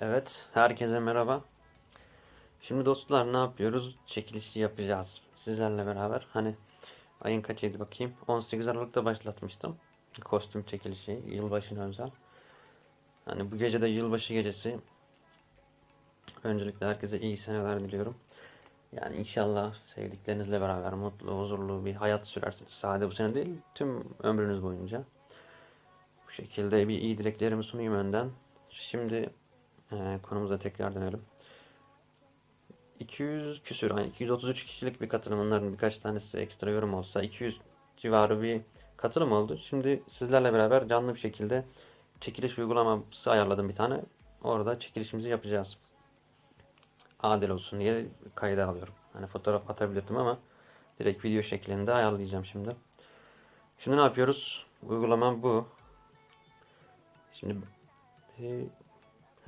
Evet, herkese merhaba. Şimdi dostlar ne yapıyoruz? Çekilişi yapacağız. Sizlerle beraber. Hani ayın kaçıydı bakayım. 18 Aralık'ta başlatmıştım. Kostüm çekilişi, yılbaşına özel. Hani bu gece de yılbaşı gecesi. Öncelikle herkese iyi seneler diliyorum. Yani inşallah sevdiklerinizle beraber mutlu, huzurlu bir hayat sürersiniz. Sadece bu sene değil, tüm ömrünüz boyunca. Bu şekilde bir iyi dileklerimi sunayım önden. Şimdi ee, konumuza tekrar dönelim. 200 küsür, yani 233 kişilik bir katılım. Onların birkaç tanesi ekstra yorum olsa 200 civarı bir katılım oldu. Şimdi sizlerle beraber canlı bir şekilde çekiliş uygulaması ayarladım bir tane. Orada çekilişimizi yapacağız. Adil olsun diye kayda alıyorum. Hani fotoğraf atabilirdim ama direkt video şeklinde ayarlayacağım şimdi. Şimdi ne yapıyoruz? Uygulamam bu. Şimdi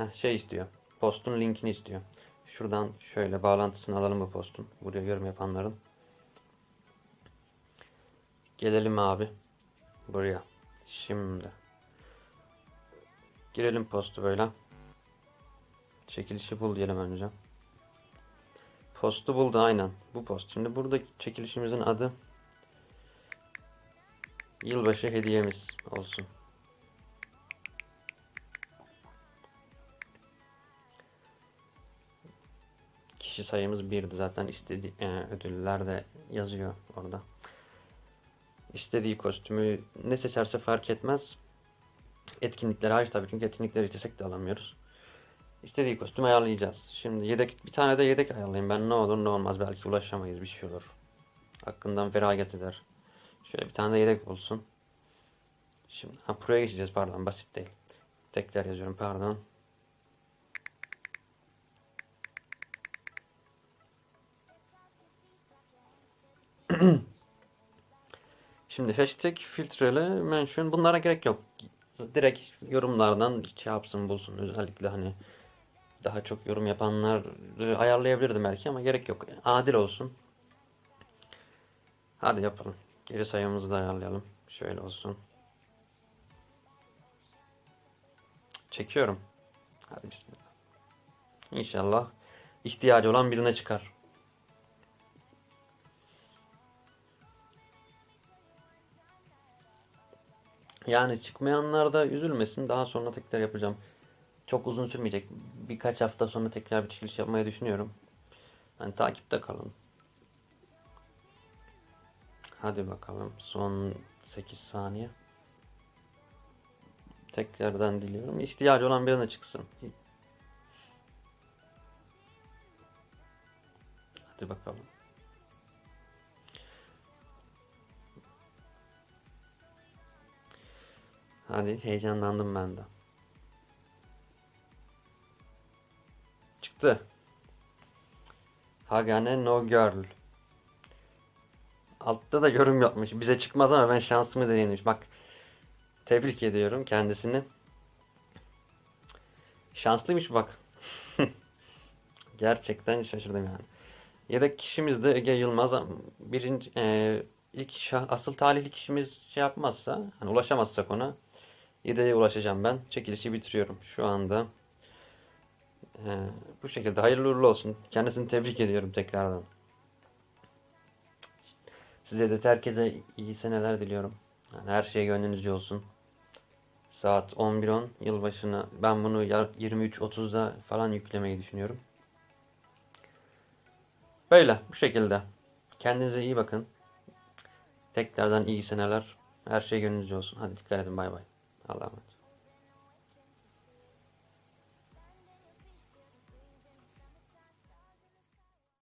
Heh, şey istiyor. Postun linkini istiyor. Şuradan şöyle bağlantısını alalım bu postun. Buraya yorum yapanların. Gelelim abi. Buraya. Şimdi. Girelim postu böyle. Çekilişi bul diyelim önce. Postu buldu aynen. Bu post. Şimdi burada çekilişimizin adı Yılbaşı hediyemiz olsun. Kişi sayımız birdi. Zaten istediği e, ödüller de yazıyor orada. İstediği kostümü ne seçerse fark etmez. Etkinlikler hariç tabii çünkü etkinlikleri istesek de alamıyoruz. İstediği kostümü ayarlayacağız. Şimdi yedek bir tane de yedek ayarlayayım ben ne olur ne olmaz belki ulaşamayız bir şey olur. Hakkından feragat eder. Şöyle bir tane de yedek olsun. Şimdi ha buraya geçeceğiz pardon basit değil. Tekrar yazıyorum pardon. Şimdi hashtag filtreli mention bunlara gerek yok. Direkt yorumlardan şey yapsın bulsun. Özellikle hani daha çok yorum yapanlar ayarlayabilirdim belki ama gerek yok. Adil olsun. Hadi yapalım. Geri sayımızı da ayarlayalım. Şöyle olsun. Çekiyorum. Hadi bismillah. İnşallah ihtiyacı olan birine çıkar. Yani çıkmayanlar da üzülmesin. Daha sonra tekrar yapacağım. Çok uzun sürmeyecek. Birkaç hafta sonra tekrar bir çekiliş yapmayı düşünüyorum. Yani takipte kalın. Hadi bakalım. Son 8 saniye. Tekrardan diliyorum. İhtiyacı olan birine çıksın. Hadi bakalım. Hadi heyecanlandım ben de. Çıktı. Hagane no girl. Altta da yorum yapmış. Bize çıkmaz ama ben şansımı deneyimmiş. Bak tebrik ediyorum kendisini. Şanslıymış bak. Gerçekten şaşırdım yani. Yedek kişimiz de Ege Yılmaz. Birinci, e, ilk şah, asıl talihli kişimiz şey yapmazsa, hani ulaşamazsak ona yedeğe ulaşacağım ben. Çekilişi bitiriyorum şu anda. Ee, bu şekilde hayırlı uğurlu olsun. Kendisini tebrik ediyorum tekrardan. Size de herkese iyi seneler diliyorum. Yani her şey gönlünüzce olsun. Saat 11.10 yılbaşına ben bunu 23.30'da falan yüklemeyi düşünüyorum. Böyle bu şekilde. Kendinize iyi bakın. Tekrardan iyi seneler. Her şey gönlünüzce olsun. Hadi dikkat edin bay bay. Allah.